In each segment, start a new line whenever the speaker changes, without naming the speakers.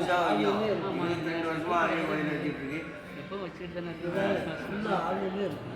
இருபத்தி ரெண்டு வருஷமா ஆன்லைன் வழியில் வச்சுட்டு இருக்கு.
எப்போ வச்சுட்டு தானே
இருக்கு.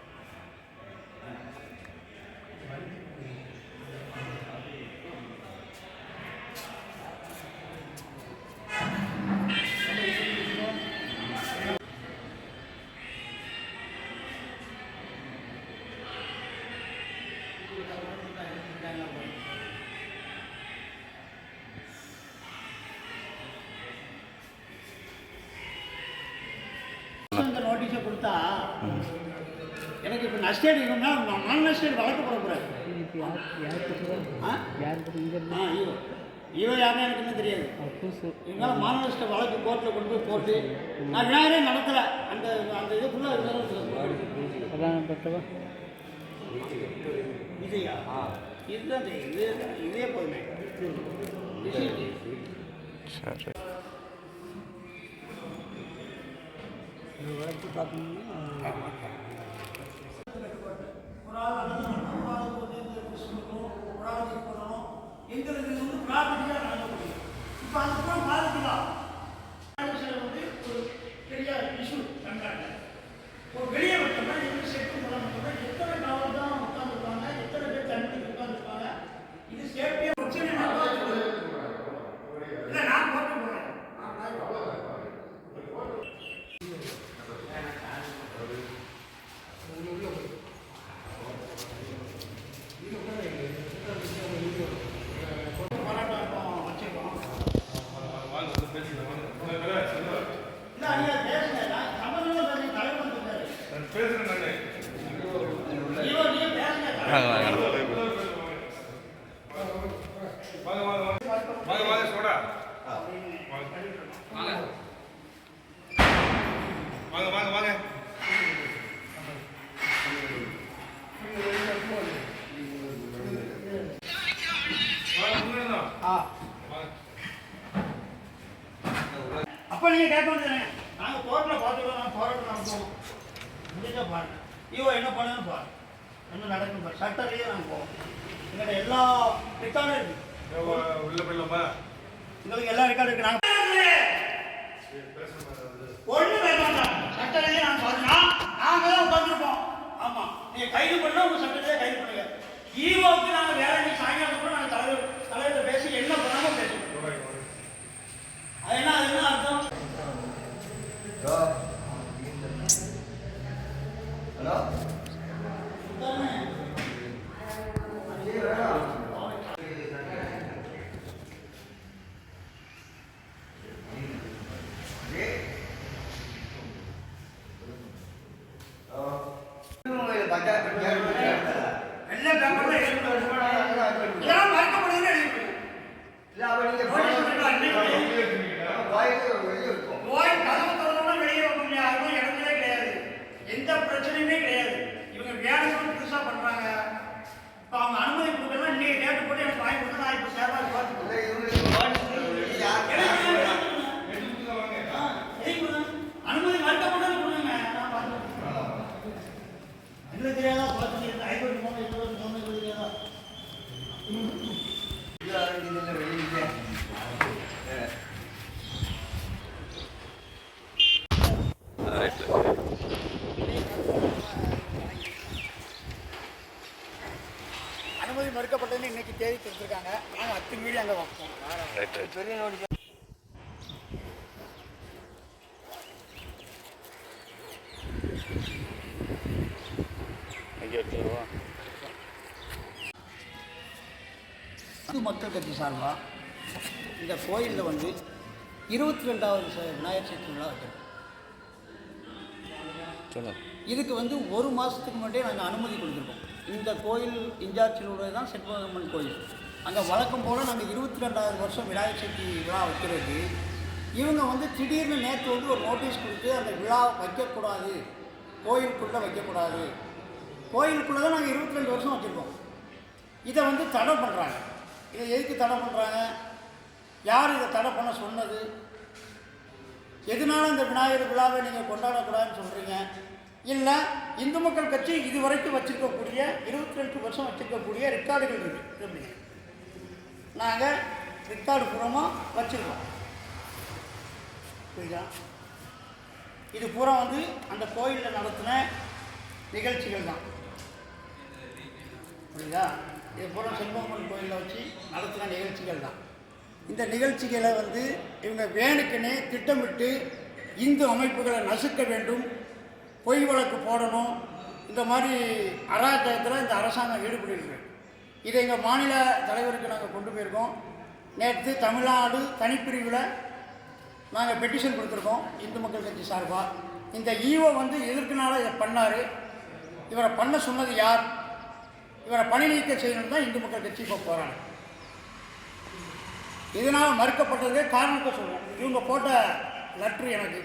எனக்கு இப்போ நஷ்டேடு இருக்குன்னா நான் நஷ்டேடு வழக்கு போட போகிறேன் ஆ? ஐயோ இவன் யாருன்னு எனக்கு என்ன தெரியாது. இதனால மாநிலஸ்ட வழக்கு கோர்ட்டில் கொண்டு போய் போட்டு நான் யாரே நடக்கலை அந்த அந்த இது ஃபுல்லாக
இருந்தாலும்
இதையா இதுதான் இது இதே போதுமே. சரி. பார்த்தீங்கன்னா వాళ్ళు అడుగుతున్నాను వాళ్ళు తీసుకుంటాం ప్రాజెక్ట్ பண்ணணும் எங்களுக்கு இது வந்து ப்ராப்பர்ட்டியாக நடக்கக்கூடிய இப்போ அது கூட
வாங்க வாங்க. வாங்க வாங்க வாங்க
அப்ப நீங்க கேட்க வேண்டியது நாங்க கோர்ட்ல பாத்துக்கிறோம் போராட்டம் நடத்துவோம். முடிஞ்சா பாருங்க. ஐயோ என்ன பண்ணுன்னு பாருங்க. இன்னும் நடக்கும்? சார் சட்டத்திலேயே நாங்கள் போவோம். எங்கள்கிட்ட எல்லா ரெக்கார்டும் இருக்குது
உள்ள போயிடலாமா?
உங்களுக்கு எல்லா ரெக்கார்டும் இருக்குது நாங்கள் ஒன்றும் சட்டத்திலேயே
நாங்கள் பார்த்தோம்
இந்து மக்கள் கட்சி சார்பாக இந்த கோயிலில் வந்து இருபத்தி ரெண்டாவது விநாயகர் சதுர்த்தி விழா வைக்கிறோம் இதுக்கு வந்து ஒரு மாதத்துக்கு முன்னாடியே நாங்கள் அனுமதி கொடுத்துருக்கோம். இந்த கோயில் இன்சார்ஜில் உள்ளது தான் செண்பகம்மன் கோயில். அங்கே வழக்கம் போல் நாங்கள் இருபத்தி ரெண்டாவது வருஷம் விநாயகர் சதுர்த்தி விழா வைக்கிறது. இவங்க வந்து திடீர்னு நேற்று வந்து ஒரு நோட்டீஸ் கொடுத்து அந்த விழா வைக்கக்கூடாது கோயிலுக்குள்ளே வைக்கக்கூடாது. கோயிலுக்குள்ளே தான் நாங்கள் இருபத்தி ரெண்டு வருஷம் வச்சுருக்கோம். இதை வந்து தடை பண்ணுறாங்க இதை எதுக்கு தடை பண்ணுறாங்க யார் இதை தடை பண்ண சொன்னது? எதனால இந்த விநாயகர் விழாவை நீங்கள் கொண்டாடக்கூடாதுன்னு சொல்கிறீங்க இல்லை இந்து மக்கள் கட்சி இது வரைக்கும் வச்சுருக்கக்கூடிய இருபத்தி ரெண்டு வருஷம் வச்சுருக்கக்கூடிய ரெக்கார்டுகள் இருக்குது எப்படி? நாங்கள் ரெக்கார்டு பூர்வமாக வச்சுருக்கோம். புரியுதா? இது பூரா வந்து அந்த கோயிலில் நடத்தின நிகழ்ச்சிகள் தான். புரியுதா? இது பூரா செல்வம்மன் கோயிலில் வச்சு நடத்தின நிகழ்ச்சிகள் தான். இந்த நிகழ்ச்சிகளை வந்து இவங்க வேணுக்குன்னே திட்டமிட்டு இந்து அமைப்புகளை நசுக்க வேண்டும் பொய் வழக்கு போடணும் இந்த மாதிரி அராஜகத்தில் இந்த அரசாங்கம் ஈடுபட்டு இதை எங்கள் மாநில தலைவருக்கு நாங்கள் கொண்டு போயிருக்கோம். நேற்று தமிழ்நாடு தனிப்பிரிவில் நாங்கள் பெட்டிஷன் கொடுத்துருக்கோம் இந்து மக்கள் கட்சி சார்பாக இந்த ஈவோ வந்து எதற்குனால இதை பண்ணார்? இவரை பண்ண சொன்னது யார்? இவரை பணி நீக்க செய்யணும் தான் இந்து மக்கள் கட்சி இப்போ போகிறாங்க இதனால் மறுக்கப்பட்டதே காரணத்தை சொல்கிறேன் இவங்க போட்ட லெட்ரு எனக்கு.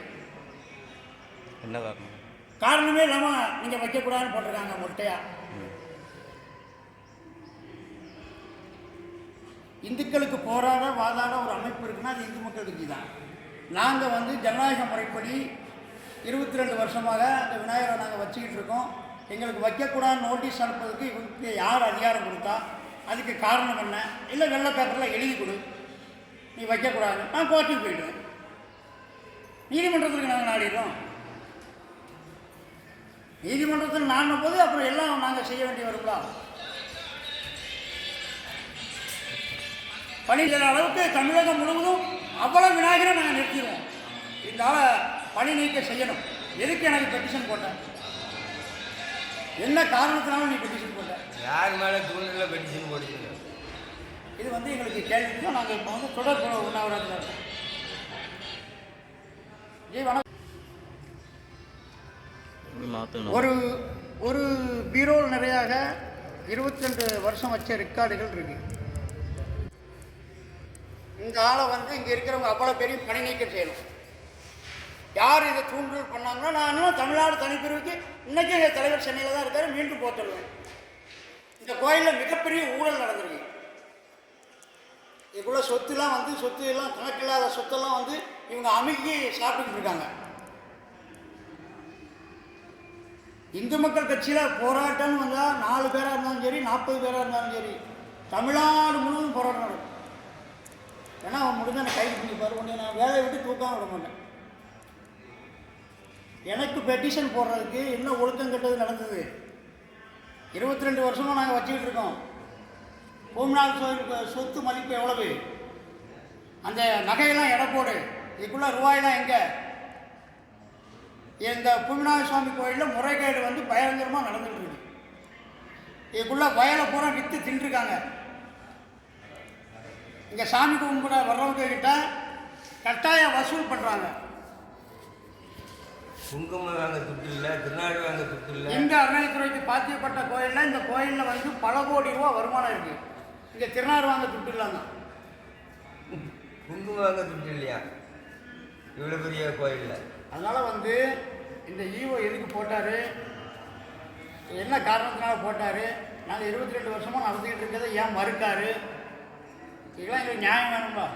என்ன காரணம்?
இல்லாமல் நீங்கள் வைக்கக்கூடாதுன்னு போட்டிருக்காங்க மொட்டையா. இந்துக்களுக்கு போராட வாதாட ஒரு அமைப்பு இருக்குன்னா அது இந்து மக்கள் கட்சி தான். நாங்கள் வந்து ஜனநாயக முறைப்படி இருபத்தி ரெண்டு வருஷமாக அந்த விநாயகரை நாங்கள் வச்சுக்கிட்டு இருக்கோம். எங்களுக்கு வைக்கக்கூடாதுன்னு நோட்டீஸ் அனுப்புறதுக்கு இவங்களுக்கு யார் அதிகாரம் கொடுத்தா? அதுக்கு காரணம் என்ன? இல்லை வெள்ளை பேப்பரில் எழுதி கொடு. நீ வைக்கக்கூடாது. நான் கோர்ட்டுக்கு போயிடுவேன். நீதிமன்றத்துக்கு நாங்கள் நாடிடுறோம். நீதிமன்றத்தில் நாடின போது அப்புறம் எல்லாம் நாங்கள் செய்ய வேண்டிய வருங்களா? பணி அளவுக்கு தமிழகம் முழுவதும் அவ்வளோ விநாயகரை நாங்கள் நிறுத்திடுவோம். இதனால் பணி நீக்க செய்யணும். எதுக்கு எனக்கு பெட்டிஷன் போட்டேன்? என்ன காரணத்தினால நீ பெட்டிஷன் போட்ட
யார் மேலே தூண்டில் பெட்டிஷன் போடுறீங்க?
இது வந்து எங்களுக்கு கேள்வி நாங்கள் இப்போ வந்து தொடர் உண்ணாவிரத்தில் இருக்கோம். வணக்கம். ஒரு ஒரு பீரோல் நிறையாக இருபத்தி ரெண்டு வருஷம் வச்ச ரெக்கார்டுகள் இருக்கு. இந்த ஆளை வந்து இங்கே இருக்கிறவங்க அவ்வளோ பெரிய பணி நீக்கம் செய்யணும். யார் இதை தூண்டுதல் பண்ணாங்கன்னா நான் இன்னும் தமிழ்நாடு தனிப்பிரிவுக்கு இன்றைக்கி எங்கள் தலைவர் சென்னையில் தான் இருக்காரு மீண்டும் போட்டுருவேன் இந்த கோயிலில் மிகப்பெரிய ஊழல் நடந்திருக்கு. இதுக்குள்ள சொத்துலாம் வந்து சொத்து எல்லாம் கணக்கில்லாத சொத்தெல்லாம் வந்து இவங்க அமுக்கி சாப்பிட்டுக்கிட்டு இருக்காங்க. இந்து மக்கள் கட்சியில் போராட்டம்னு வந்தால் நாலு பேராக இருந்தாலும் சரி நாற்பது பேராக இருந்தாலும் சரி தமிழ்நாடு முழுவதும் போராட்டம் நடக்கும். ஏன்னா அவன் முடிஞ்ச நான் கைது பண்ணிப்பார். உடனே நான் வேலையை விட்டு தூக்காம விட மாட்டேன். எனக்கு பெட்டிஷன் போடுறதுக்கு என்ன ஒழுக்கம் கெட்டது நடந்தது? இருபத்தி ரெண்டு வருஷமாக நாங்கள் வச்சுக்கிட்டு இருக்கோம். பூம்நாள் சொத்து மதிப்பு எவ்வளவு? அந்த நகையெல்லாம் எடை போடு. இதுக்குள்ள ரூபாயெல்லாம் எங்கே? இந்த பூமிநாத சுவாமி கோயிலில் முறைகேடு வந்து பயங்கரமாக நடந்துட்டு இருக்கு. இதுக்குள்ள வயலை பூரா விற்று தின்றுருக்காங்க. இங்கே சாமி கும்பிட வர்றவங்க கிட்ட கட்டாயம் வசூல் பண்ணுறாங்க
குங்குமம் வாங்க துட்டு இல்லை திருநாடு வாங்க துட்டு இல்லை.
இந்த அறநிலைத்துறைக்கு பாத்தியப்பட்ட கோயிலில் இந்த கோயிலில் வந்து பல கோடி ரூபா வருமானம் இருக்குது இங்கே திருநாறுவாங்க துட்டு இல்லாம.
குங்குமம் வாங்க துட்டு இல்லையா? இவ்வளோ பெரிய கோயிலில்.
அதனால் வந்து இந்த ஈவோ எதுக்கு போட்டார்? என்ன காரணத்தினால போட்டார்? நாங்கள் இருபத்தி ரெண்டு வருஷமாக நடத்திக்கிட்டு இருக்கிறத ஏன் மறுக்காரு? இதெல்லாம் எங்களுக்கு நியாயம் வேணும்பா.